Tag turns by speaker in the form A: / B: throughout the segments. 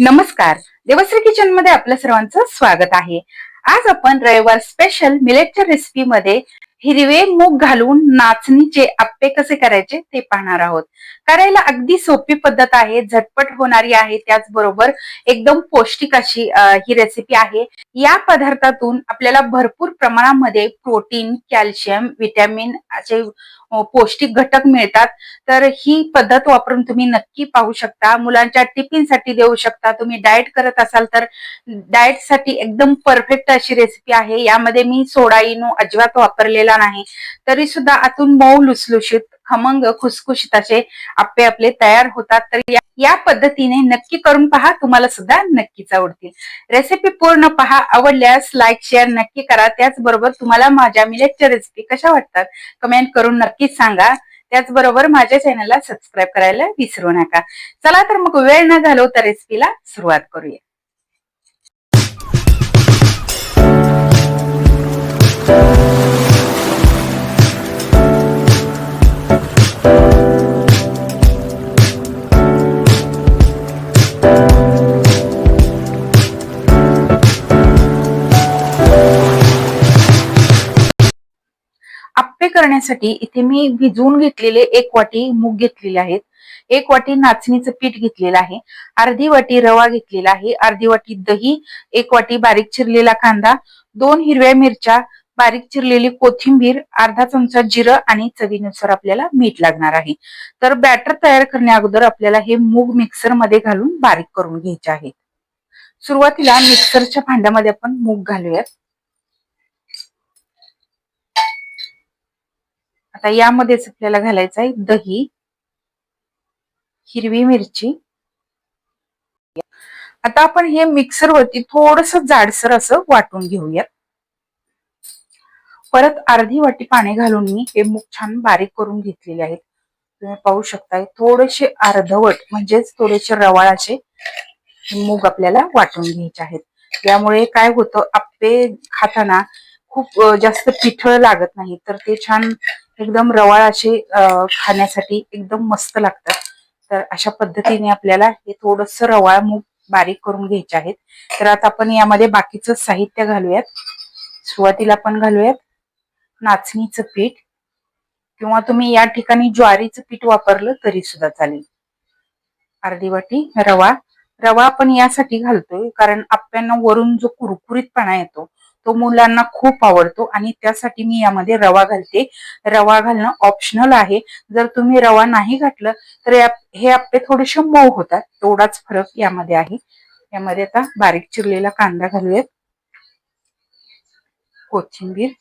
A: नमस्कार. देवश्री किचनमध्ये आपल्या सर्वांचं स्वागत आहे. आज आपण रविवार स्पेशल मिलेटच्या रेसिपी मध्ये हिरवे मूग घालून नाचणीचे आप्पे कसे करायचे ते पाहणार आहोत. करायला अगदी सोपी पद्धत आहे झटपट होणारी आहे त्याचबरोबर एकदम पौष्टिक अशी ही रेसिपी आहे. या पदार्थातून आपल्याला भरपूर प्रमाणामध्ये प्रोटीन कॅल्शियम विटॅमिन असे पौष्टिक घटक मिळतात. तर ही पद्धत वापरून तुम्ही नक्की पाहू शकता. मुलांच्या टिफिनसाठी देऊ शकता. तुम्ही डाएट करत असाल तर डाएटसाठी एकदम परफेक्ट अशी रेसिपी आहे. यामध्ये मी सोडा इनो अजिबात वापरलेला नाही. तरी सुद्धा आतून मऊ लुसलुशीत खमंग खुसखुशीत असे आप्पे आपले तयार होतात. तर या- या पद्धतीने नक्की करून पहा तुम्हाला सुद्धा नक्कीच आवडतील. रेसिपी पूर्ण पहा आवडल्यास लाईक शेअर नक्की करा. त्याचबरोबर तुम्हाला माझ्या मिलेटच्या रेसिपी कशा वाटतात कमेंट करून नक्कीच सांगा. त्याचबरोबर माझ्या चॅनलला सबस्क्राईब करायला विसरू नका. चला तर मग वेळ न घालवता रेसिपीला सुरुवात करूया. करण्यासाठी इथे मी भिजवून घेतलेले एक वाटी मूग घेतलेले आहेत. एक वाटी नाचणीचं पीठ घेतलेलं आहे. अर्धी वाटी रवा घेतलेला आहे. अर्धी वाटी दही एक वाटी बारीक चिरलेला कांदा दोन हिरव्या मिरच्या बारीक चिरलेली कोथिंबीर अर्धा चमचा जिरं आणि चवीनुसार आपल्याला मीठ लागणार आहे. तर बॅटर तयार करण्या अगोदर आपल्याला हे मूग मिक्सरमध्ये घालून बारीक करून घ्यायचे आहे सुरुवातीला मिक्सरच्या भांड्यामध्ये आपण मूग घालूयात. आता यामध्येच आपल्याला घालायचं आहे दही हिरवी मिरची. आता आपण हे मिक्सर वरती थोडस जाडसर असं वाटून घेऊयात. परत अर्धी वाटी पाणी घालून मी हे मूग छान बारीक करून घेतलेले आहेत. तुम्ही पाहू शकताय थोडेसे अर्धवट म्हणजेच थोडेसे रवाळ असे मूग आपल्याला वाटून घ्यायचे आहेत. त्यामुळे काय होतं आप्पे खाताना खूप जास्त पिठळ लागत नाही तर ते छान एकदम रवाळ असे खाण्यासाठी एकदम मस्त लागतात. तर अशा पद्धतीने आपल्याला हे थोडस रवाळ मूग बारीक करून घ्यायचे आहेत. तर आता आपण यामध्ये बाकीचं साहित्य घालूयात. सुरुवातीला आपण घालूयात नाचणीचं पीठ. किंवा तुम्ही या ठिकाणी ज्वारीचं पीठ वापरलं तरी सुद्धा चालेल. अर्धी वाटी रवा. रवा आपण यासाठी घालतोय कारण आप्यांना वरून जो कुरकुरीतपणा येतो तो मुलांना खूप आवडतो आणि त्यासाठी मी यामध्ये रवा घालते. रवा घालणं ऑप्शनल आहे. जर तुम्ही रवा नाही घातलं तर हे आप्पे थोडेसे मऊ होतात. तेवढाच फरक यामध्ये आहे. यामध्ये आता बारीक चिरलेला कांदा घालूयात. कोथिंबीर.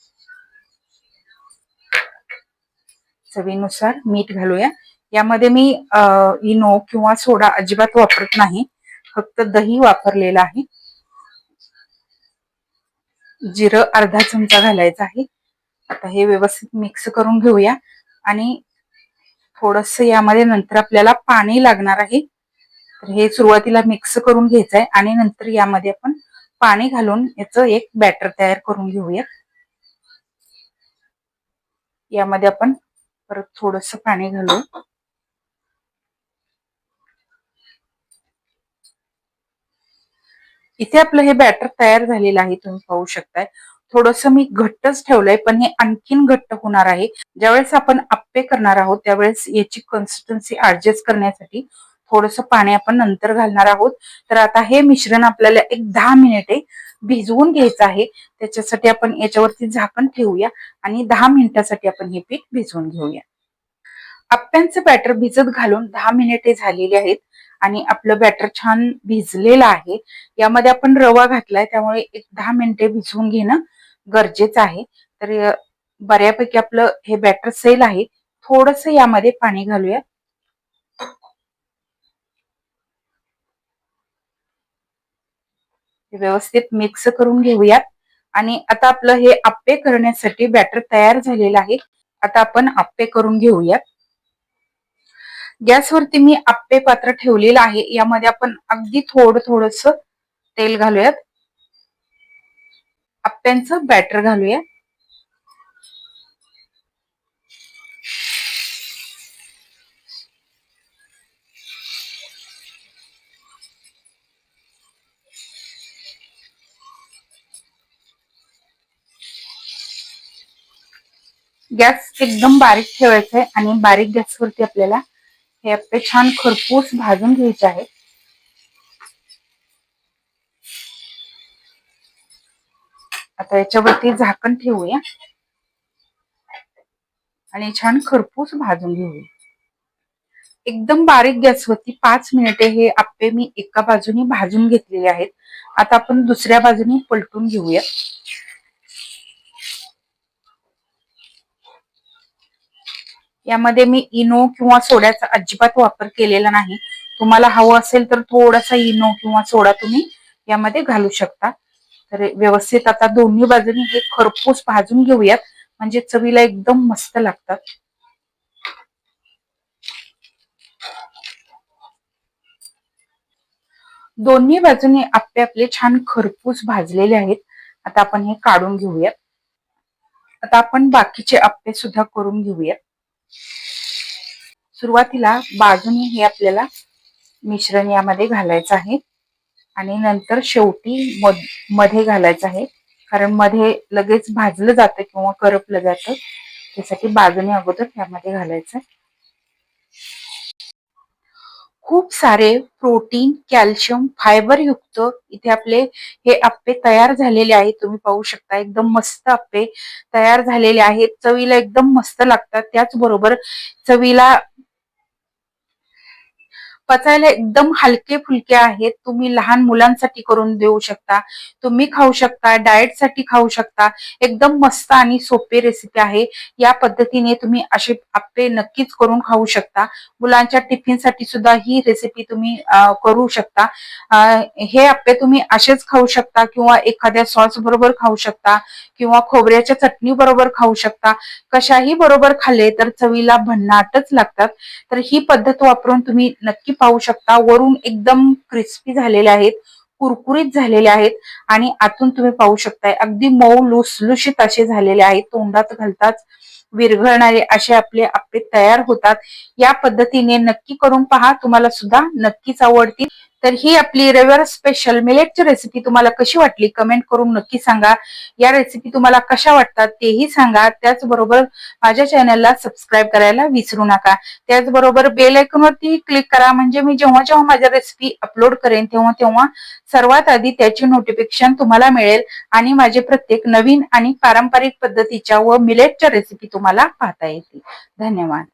A: चवीनुसार मीठ घालूया. यामध्ये मी अ, इनो किंवा सोडा अजिबात वापरत नाही. फक्त दही वापरलेलं आहे. जिरं अर्धा चमचा घालायचा आहे. आता हे व्यवस्थित मिक्स करून घेऊया. आणि थोडस यामध्ये नंतर आपल्याला पाणी लागणार आहे. तर हे सुरुवातीला मिक्स करून घ्यायचं आहे आणि नंतर यामध्ये आपण पाणी घालून याचं एक बॅटर तयार करून घेऊया यामध्ये आपण परत थोडस पाणी घालू इथे आपलं हे बॅटर तयार झालेलं आहे तुम्ही पाहू शकताय. थोडस मी घट्टच ठेवलंय पण हे आणखीन घट्ट होणार आहे. ज्यावेळेस आपण आप्पे करणार आहोत त्यावेळेस याची कन्सिस्टन्सी ऍडजस्ट करण्यासाठी थोडस पाणी आपण नंतर घालणार आहोत. तर आता हे मिश्रण आपल्याला एक दहा मिनिटे भिजवून घ्यायचं आहे. त्याच्यासाठी आपण याच्यावरती झाकण ठेवूया आणि दहा मिनिटासाठी आपण हे पीठ भिजवून घेऊया. आप्प्यांचं बॅटर भिजत घालून दहा मिनिटे झालेली आहेत. आणि आपलं बॅटर छान भिजलेलं आहे. यामध्ये आपण रवा घातलाय त्यामुळे एक दहा मिनिटे भिजवून घेणं गरजेचं आहे. तर बऱ्यापैकी आपलं हे बॅटर सेल आहे. थोडस यामध्ये पाणी घालूया. व्यवस्थित मिक्स करून घेऊयात. आणि आता आपलं हे आप्पे करण्यासाठी बॅटर तयार झालेलं आहे. आता आपण आप्पे करून घेऊयात. गॅसवरती मी आप्पे पात्र ठेवलेलं आहे. यामध्ये आपण अगदी थोडं थोडस तेल घालूयात. आप्प्यांचं बॅटर घालूया गॅस एकदम बारीक ठेवायचा आहे आणि बारीक गॅसवरती आपल्याला हे आपले छान खरपूस भाजून घ्यायचे आहेत. आता याच्यावरती झाकण ठेवूया. आणि छान खरपूस भाजून घेऊया. एकदम बारीक गॅसवरती पाच मिनिटे हे आप्पे मी एका बाजूनी भाजून घेतलेले आहेत. आता आपण दुसऱ्या बाजूनी पलटून घेऊया. यामध्ये मी इनो किंवा सोड्याचा अजिबात वापर केलेला नाही. तुम्हाला हवं असेल तर थोडासा इनो किंवा सोडा तुम्ही यामध्ये घालू शकता. तर व्यवस्थित आता दोन्ही बाजूनी हे खरपूस भाजून घेऊयात. म्हणजे चवीला एकदम मस्त लागतात. दोन्ही बाजूने आपले आपले छान खरपूस भाजलेले आहेत. आता आपण हे काढून घेऊयात. आता आपण बाकीचे आप्पे सुद्धा करून घेऊयात. सुरुवातीला बाजूने हे आपल्याला मिश्रण यामध्ये घालायचं आहे. आणि नंतर शेवटी मध्ये घालायचं आहे. कारण मध्ये लगेच भाजलं जातं किंवा करपलं जातं. त्यासाठी बाजूने अगोदर त्यामध्ये घालायचं खूप सारे प्रोटीन कॅल्शियम फायबर युक्त इथे आपले हे आप्पे तयार झालेले आहेत. तुम्ही पाहू शकता एकदम मस्त आप्पे तयार झालेले आहेत. चवीला एकदम मस्त लागतात. त्याचबरोबर चवीला पचायला एकदम हलके फुलके आहेत. तुम्ही लहान मुलांसाठी करून देऊ शकता. तुम्ही खाऊ शकता डाएटसाठी खाऊ शकता. एकदम मस्त आणि सोपे रेसिपी आहे. या पद्धतीने तुम्ही असे आप्पे नक्कीच करून खाऊ शकता. मुलांच्या टिफिनसाठी सुद्धा ही रेसिपी तुम्ही करू शकता. हे आप्पे तुम्ही असेच खाऊ शकता किंवा एखाद्या सॉस बरोबर खाऊ शकता किंवा खोबऱ्याच्या चटणी बरोबर खाऊ शकता. कशाही बरोबर खाल्ले तर चवीला भन्नाटच लागतात. तर ही पद्धत वापरून तुम्ही नक्की पाहू शकता. वरून एकदम क्रिस्पी झालेले आहेत कुरकुरीत झालेले आहेत आणि आतून तुम्ही पाहू शकताय. अगदी मऊ लुसलुशीत असे झालेले आहेत. तोंडात घालताच विरघळणारे असे आपले आप्पे तयार होतात. या पद्धतीने नक्की करून पहा. तुम्हाला सुद्धा नक्कीच आवडतील. तर ही आपली रविवार स्पेशल मिलेटची रेसिपी तुम्हाला कशी वाटली कमेंट करून नक्की सांगा. या रेसिपी तुम्हाला कशा वाटतात तेही सांगा. त्याचबरोबर माझ्या चॅनलला सबस्क्राईब करायला विसरू नका. त्याचबरोबर बेल आयकॉनवरती क्लिक करा. म्हणजे मी जेव्हा जेव्हा माझ्या रेसिपी अपलोड करेन तेव्हा तेव्हा सर्वात आधी त्याची नोटिफिकेशन तुम्हाला मिळेल आणि माझे प्रत्येक नवीन आणि पारंपरिक पद्धतीच्या व मिलेटच्या रेसिपी तुम्हाला पाहता येतील. धन्यवाद.